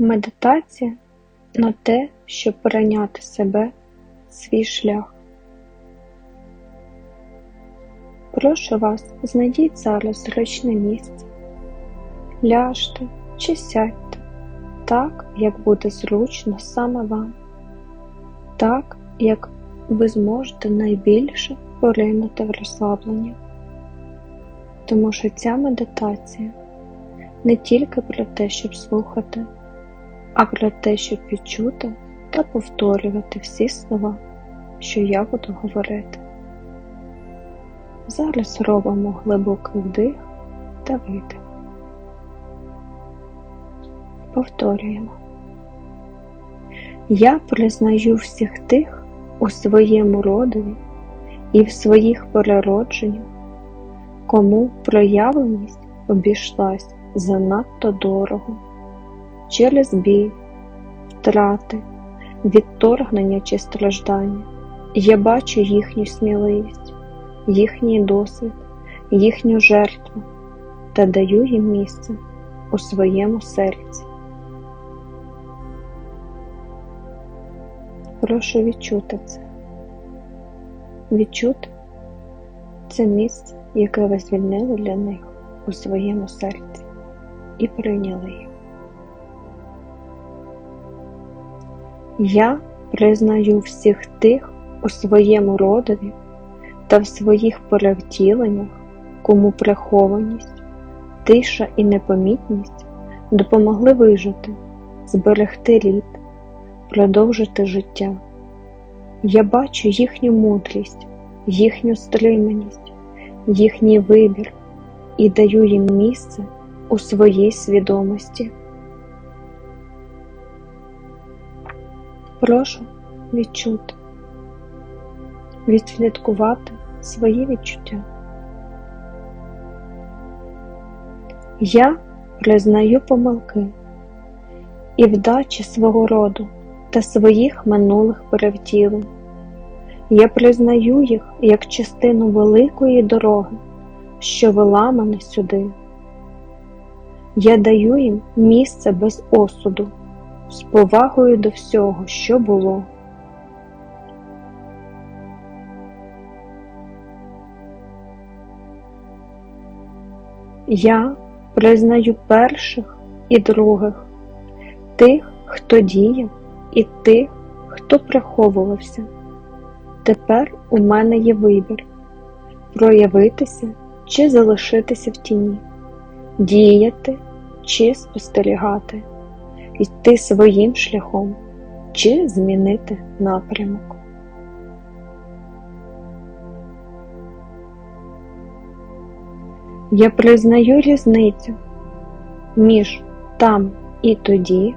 Медитація на те, щоб перейняти себе, свій шлях. Прошу вас, знайдіть зараз зручне місце, ляжте чи сядьте так, як буде зручно саме вам, так, як ви зможете найбільше поринути в розслаблення. Тому що ця медитація не тільки про те, щоб слухати, а про те, щоб відчути та повторювати всі слова, що я буду говорити. Зараз робимо глибокий вдих та видих. Повторюємо. Я признаю всіх тих у своєму родові і в своїх переродженнях, кому проявленість обійшлась занадто дорого через біль, втрати, відторгнення чи страждання. Я бачу їхню сміливість, їхній досвід, їхню жертву та даю їм місце у своєму серці. Прошу відчути це. Відчути це місце, яке ви звільнили для них у своєму серці і прийняли їх. Я признаю всіх тих у своєму родові та в своїх перевтіленнях, кому прихованість, тиша і непомітність допомогли вижити, зберегти рід, продовжити життя. Я бачу їхню мудрість, їхню стриманість, їхній вибір і даю їм місце у своїй свідомості. Прошу відчути, відслідкувати свої відчуття. Я признаю помилки і вдачі свого роду та своїх минулих перевтілень. Я признаю їх як частину великої дороги, що вела мене сюди. Я даю їм місце без осуду, з повагою до всього, що було. Я признаю перших і других, тих, хто діяв, і тих, хто приховувався. Тепер у мене є вибір проявитися чи залишитися в тіні, діяти чи спостерігати, йти своїм шляхом чи змінити напрямок. Я признаю різницю між там і тоді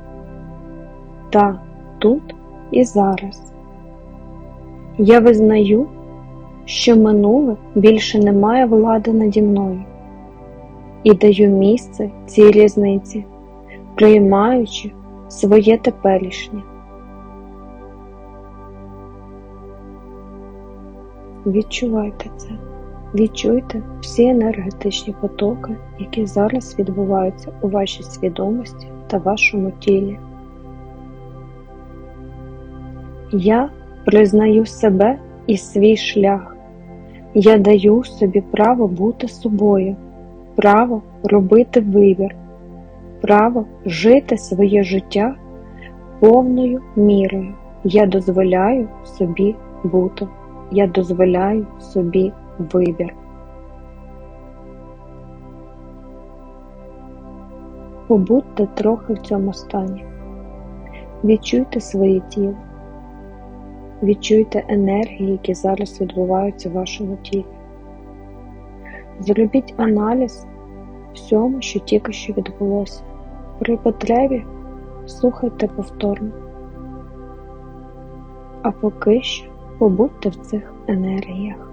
та тут і зараз. Я визнаю, що минуле більше не має влади наді мною і даю місце цій різниці, приймаючи своє теперішнє. Відчувайте це, відчуйте всі енергетичні потоки, які зараз відбуваються у вашій свідомості та вашому тілі. Я признаю себе і свій шлях. Я даю собі право бути собою, право робити вибір, право жити своє життя повною мірою. Я дозволяю собі бути, я дозволяю собі вибір. Побудьте трохи в цьому стані. Відчуйте своє тіло. Відчуйте енергії, які зараз відбуваються в вашому тілі. Зробіть аналіз всьому, що тільки що відбулося. При потребі слухайте повторно. А поки що побудьте в цих енергіях.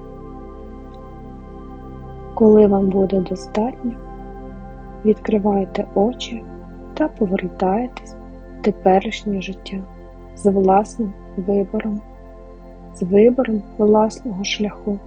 Коли вам буде достатньо, відкривайте очі та повертаєтесь в теперішнє життя з власним вибором з вибором власного шляху.